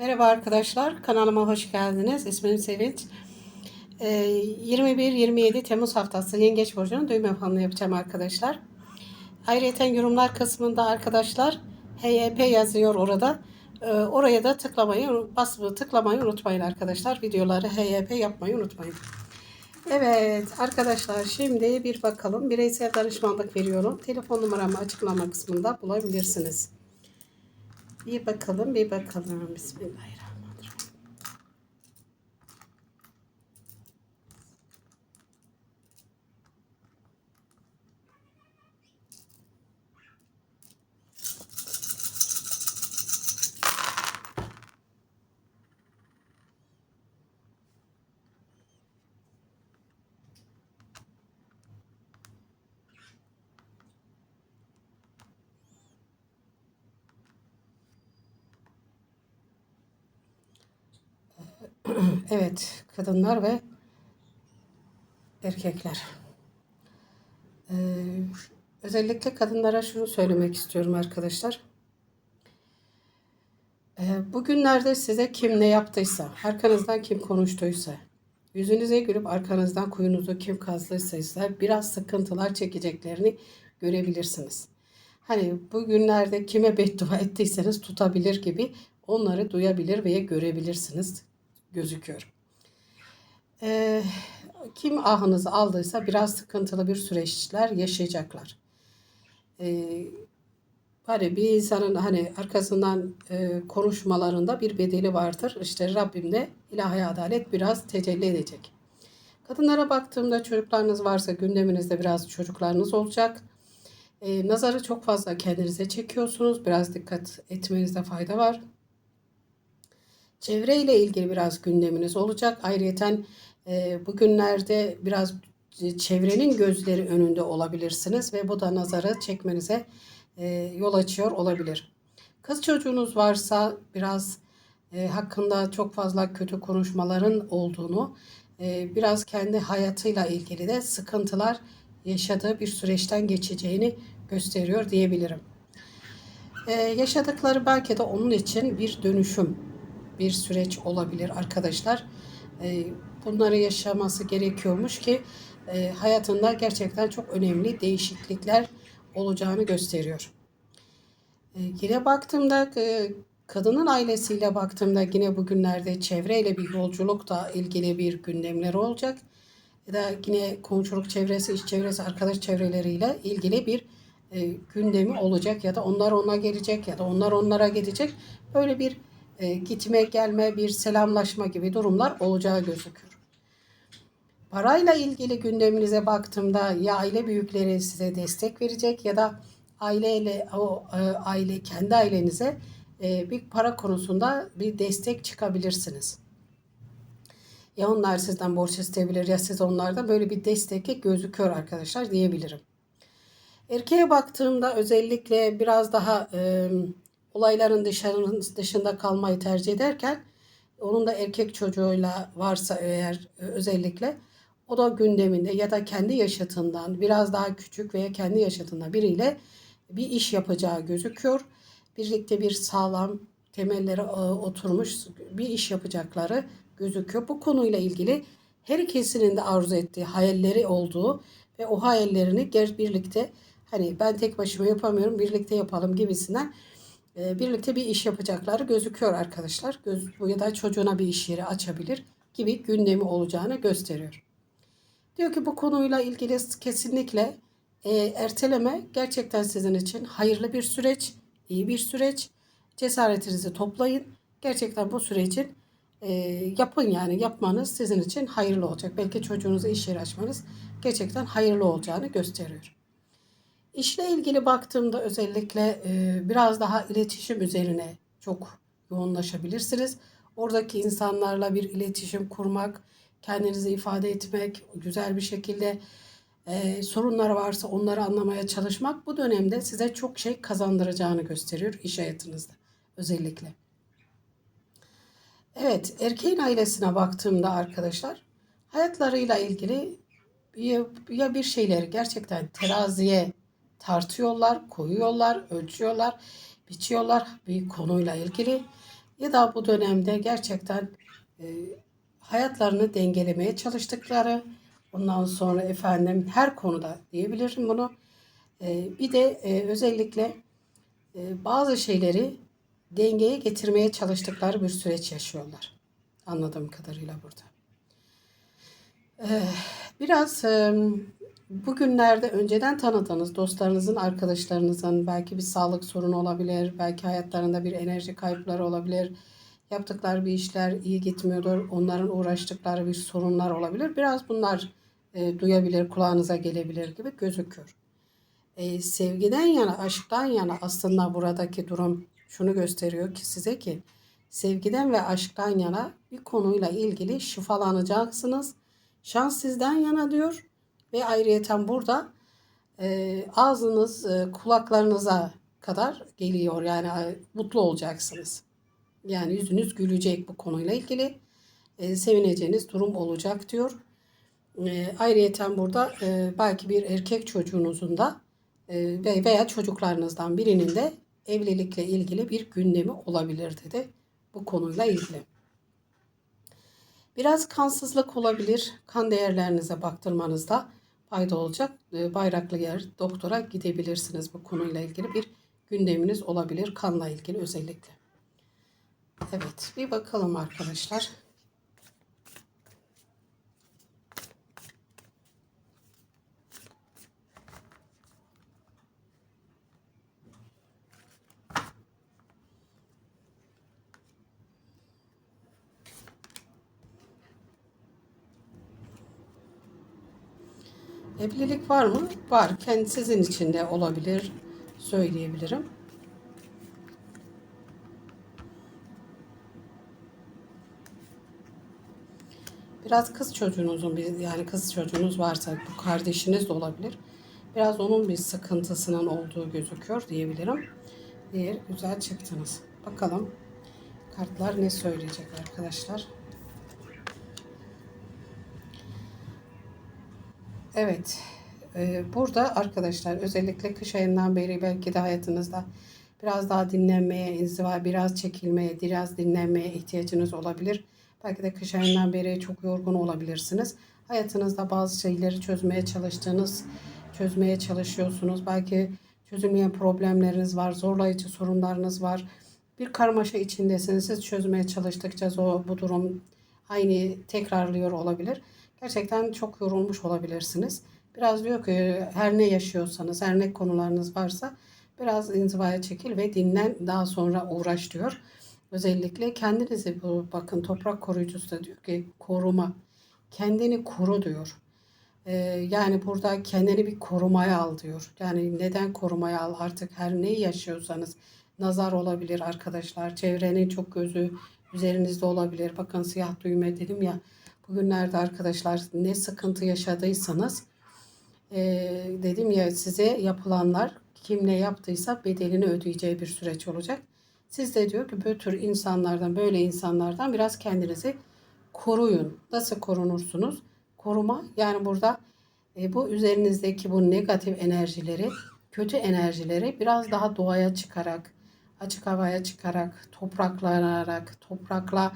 Merhaba arkadaşlar, kanalıma hoş geldiniz. İsmim Sevinç. Ee, 21-27 Temmuz haftası Yengeç Burcu'nun düğme falını yapacağım arkadaşlar. Ayrıca yorumlar kısmında arkadaşlar HYP yazıyor orada. Ee, oraya da tıklamayı, basılı tıklamayı unutmayın arkadaşlar. Videoları HYP yapmayı unutmayın. Evet arkadaşlar şimdi bir bakalım. Bireysel danışmanlık veriyorum. Telefon numaramı açıklama kısmında bulabilirsiniz. Bir bakalım, bir bakalım. Bismillahirrahmanirrahim. Evet, kadınlar ve erkekler. Ee, özellikle kadınlara şunu söylemek istiyorum arkadaşlar. Ee, bugünlerde size kim ne yaptıysa, arkanızdan kim konuştuysa, yüzünüze gülüp arkanızdan kuyunuzu kim kazdıysa biraz sıkıntılar çekeceklerini görebilirsiniz. Hani bugünlerde kime beddua ettiyseniz tutabilir gibi onları duyabilir veya görebilirsiniz gözüküyor. Ee, kim ahınızı aldıysa biraz sıkıntılı bir süreçler yaşayacaklar. Ee, hani bir insanın hani arkasından e, konuşmalarında bir bedeli vardır. İşte Rabbim de ilahi adalet biraz tecelli edecek. Kadınlara baktığımda çocuklarınız varsa gündeminizde biraz çocuklarınız olacak. Ee, nazarı çok fazla kendinize çekiyorsunuz. Biraz dikkat etmenizde fayda var. Çevre ile ilgili biraz gündeminiz olacak. Ayrıca e, bugünlerde biraz çevrenin gözleri önünde olabilirsiniz ve bu da nazarı çekmenize e, yol açıyor olabilir. Kız çocuğunuz varsa biraz e, hakkında çok fazla kötü konuşmaların olduğunu, e, biraz kendi hayatıyla ilgili de sıkıntılar yaşadığı bir süreçten geçeceğini gösteriyor diyebilirim. E, yaşadıkları belki de onun için bir dönüşüm bir süreç olabilir arkadaşlar. Ee, bunları yaşaması gerekiyormuş ki e, hayatında gerçekten çok önemli değişiklikler olacağını gösteriyor. Ee, yine baktığımda e, kadının ailesiyle baktığımda yine bugünlerde çevreyle bir yolculukla ilgili bir gündemleri olacak. Ya da yine komşuluk çevresi, iş çevresi, arkadaş çevreleriyle ilgili bir e, gündemi olacak ya da onlar ona gelecek ya da onlar onlara gidecek. Böyle bir e, gitme gelme bir selamlaşma gibi durumlar olacağı gözükür. Parayla ilgili gündeminize baktığımda ya aile büyükleri size destek verecek ya da aileyle o e, aile kendi ailenize e, bir para konusunda bir destek çıkabilirsiniz. Ya onlar sizden borç isteyebilir ya siz onlardan böyle bir destekle gözüküyor arkadaşlar diyebilirim. Erkeğe baktığımda özellikle biraz daha e, olayların dışında kalmayı tercih ederken onun da erkek çocuğuyla varsa eğer e, özellikle o da gündeminde ya da kendi yaşatından biraz daha küçük veya kendi yaşatında biriyle bir iş yapacağı gözüküyor. Birlikte bir sağlam temelleri e, oturmuş bir iş yapacakları gözüküyor. Bu konuyla ilgili her ikisinin de arzu ettiği hayalleri olduğu ve o hayallerini birlikte hani ben tek başıma yapamıyorum birlikte yapalım gibisinden birlikte bir iş yapacakları gözüküyor arkadaşlar. Göz, ya da çocuğuna bir iş yeri açabilir gibi gündemi olacağını gösteriyor. Diyor ki bu konuyla ilgili kesinlikle e, erteleme gerçekten sizin için hayırlı bir süreç, iyi bir süreç. Cesaretinizi toplayın. Gerçekten bu sürecin e, yapın yani yapmanız sizin için hayırlı olacak. Belki çocuğunuza iş yeri açmanız gerçekten hayırlı olacağını gösteriyor. İşle ilgili baktığımda özellikle e, biraz daha iletişim üzerine çok yoğunlaşabilirsiniz. Oradaki insanlarla bir iletişim kurmak, kendinizi ifade etmek, güzel bir şekilde e, sorunlar varsa onları anlamaya çalışmak bu dönemde size çok şey kazandıracağını gösteriyor iş hayatınızda özellikle. Evet, erkeğin ailesine baktığımda arkadaşlar hayatlarıyla ilgili ya, bir şeyleri gerçekten teraziye tartıyorlar, koyuyorlar, ölçüyorlar, biçiyorlar bir konuyla ilgili ya da bu dönemde gerçekten e, hayatlarını dengelemeye çalıştıkları, ondan sonra efendim her konuda diyebilirim bunu. E, bir de e, özellikle e, bazı şeyleri dengeye getirmeye çalıştıkları bir süreç yaşıyorlar. Anladığım kadarıyla burada. Ee, Biraz e, bugünlerde önceden tanıdığınız dostlarınızın, arkadaşlarınızın belki bir sağlık sorunu olabilir, belki hayatlarında bir enerji kayıpları olabilir, yaptıkları bir işler iyi gitmiyordur, onların uğraştıkları bir sorunlar olabilir. Biraz bunlar e, duyabilir, kulağınıza gelebilir gibi gözüküyor. E, sevgiden yana, aşktan yana aslında buradaki durum şunu gösteriyor ki size ki sevgiden ve aşktan yana bir konuyla ilgili şifalanacaksınız. Şans sizden yana diyor ve ayrıyeten burada e, ağzınız e, kulaklarınıza kadar geliyor yani e, mutlu olacaksınız. Yani yüzünüz gülecek bu konuyla ilgili e, sevineceğiniz durum olacak diyor. E, ayrıyeten burada e, belki bir erkek çocuğunuzun da e, veya çocuklarınızdan birinin de evlilikle ilgili bir gündemi olabilir dedi bu konuyla ilgili. Biraz kansızlık olabilir. Kan değerlerinize baktırmanızda fayda olacak. E, Bayraklı yer doktora gidebilirsiniz bu konuyla ilgili bir gündeminiz olabilir kanla ilgili özellikle. Evet bir bakalım arkadaşlar. Evlilik var mı? Var. Kendi sizin için de olabilir. Söyleyebilirim. Biraz kız çocuğunuzun bir yani kız çocuğunuz varsa bu kardeşiniz de olabilir. Biraz onun bir sıkıntısının olduğu gözüküyor diyebilirim. Diğer güzel çıktınız. Bakalım kartlar ne söyleyecek arkadaşlar. Evet. Ee, burada arkadaşlar özellikle kış ayından beri belki de hayatınızda biraz daha dinlenmeye, inziva, biraz çekilmeye, biraz dinlenmeye ihtiyacınız olabilir. Belki de kış ayından beri çok yorgun olabilirsiniz. Hayatınızda bazı şeyleri çözmeye çalıştığınız, çözmeye çalışıyorsunuz. Belki çözülmeyen problemleriniz var, zorlayıcı sorunlarınız var. Bir karmaşa içindesiniz. Siz çözmeye çalıştıkça o, bu durum aynı tekrarlıyor olabilir. Gerçekten çok yorulmuş olabilirsiniz. Biraz diyor ki her ne yaşıyorsanız, her ne konularınız varsa biraz inzivaya çekil ve dinlen daha sonra uğraş diyor. Özellikle kendinizi bakın toprak koruyucusu da diyor ki koruma. Kendini koru diyor. Ee, yani burada kendini bir korumaya al diyor. Yani neden korumaya al artık her neyi yaşıyorsanız nazar olabilir arkadaşlar. Çevrenin çok gözü üzerinizde olabilir. Bakın siyah düğme dedim ya bugünlerde arkadaşlar ne sıkıntı yaşadıysanız e, dedim ya size yapılanlar kim ne yaptıysa bedelini ödeyeceği bir süreç olacak. Siz de diyor ki bu tür insanlardan böyle insanlardan biraz kendinizi koruyun. Nasıl korunursunuz? Koruma yani burada e, bu üzerinizdeki bu negatif enerjileri, kötü enerjileri biraz daha doğaya çıkarak, açık havaya çıkarak, topraklanarak, toprakla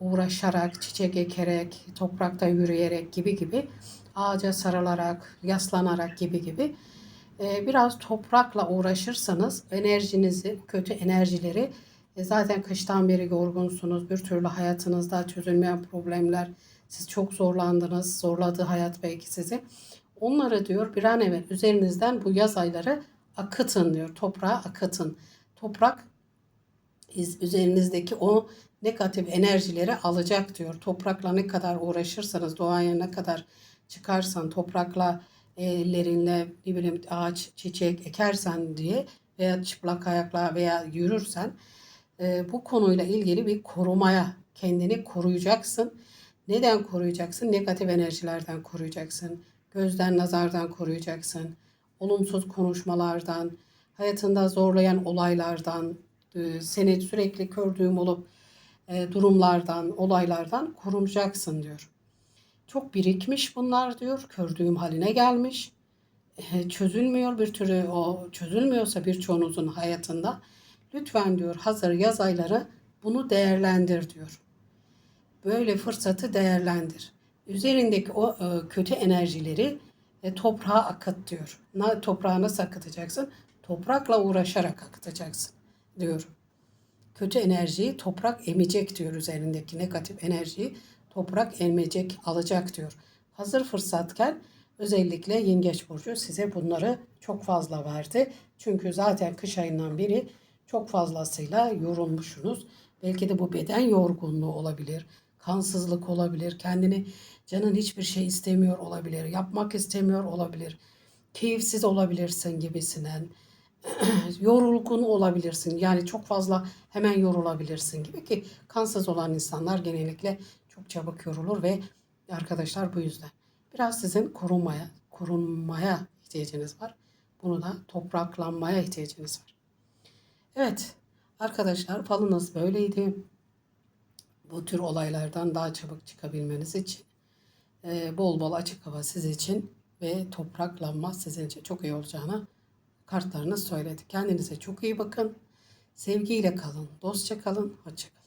uğraşarak, çiçek ekerek, toprakta yürüyerek gibi gibi ağaca sarılarak, yaslanarak gibi gibi e, biraz toprakla uğraşırsanız enerjinizi, kötü enerjileri e, zaten kıştan beri yorgunsunuz. Bir türlü hayatınızda çözülmeyen problemler, siz çok zorlandınız, zorladı hayat belki sizi. Onları diyor bir an evvel üzerinizden bu yaz ayları akıtın diyor. Toprağa akıtın. Toprak üzerinizdeki o negatif enerjileri alacak diyor. Toprakla ne kadar uğraşırsanız, doğaya ne kadar çıkarsan, toprakla ellerinle ne bileyim ağaç, çiçek ekersen diye veya çıplak ayakla veya yürürsen e, bu konuyla ilgili bir korumaya kendini koruyacaksın. Neden koruyacaksın? Negatif enerjilerden koruyacaksın. Gözden, nazardan koruyacaksın. Olumsuz konuşmalardan, hayatında zorlayan olaylardan, e, seni sürekli kördüğüm olup durumlardan, olaylardan korunacaksın diyor. Çok birikmiş bunlar diyor. Kördüğüm haline gelmiş. E, çözülmüyor bir türlü o çözülmüyorsa birçoğunuzun hayatında lütfen diyor hazır yaz ayları Bunu değerlendir diyor. Böyle fırsatı değerlendir. Üzerindeki o e, kötü enerjileri e, toprağa akıt diyor. Toprağa nasıl akıtacaksın? Toprakla uğraşarak akıtacaksın diyor. Kötü enerjiyi toprak emecek diyor üzerindeki negatif enerjiyi toprak emecek, alacak diyor. Hazır fırsatken özellikle Yengeç Burcu size bunları çok fazla verdi. Çünkü zaten kış ayından beri çok fazlasıyla yorulmuşsunuz. Belki de bu beden yorgunluğu olabilir, kansızlık olabilir, kendini canın hiçbir şey istemiyor olabilir, yapmak istemiyor olabilir, keyifsiz olabilirsin gibisinden yorulgun olabilirsin. Yani çok fazla hemen yorulabilirsin gibi ki kansız olan insanlar genellikle çok çabuk yorulur ve arkadaşlar bu yüzden biraz sizin korunmaya, korunmaya ihtiyacınız var. Bunu da topraklanmaya ihtiyacınız var. Evet arkadaşlar falınız böyleydi. Bu tür olaylardan daha çabuk çıkabilmeniz için e, bol bol açık hava siz için ve topraklanma sizin için çok iyi olacağına kartlarınız söyledi. Kendinize çok iyi bakın. Sevgiyle kalın, dostça kalın, hoşça kalın.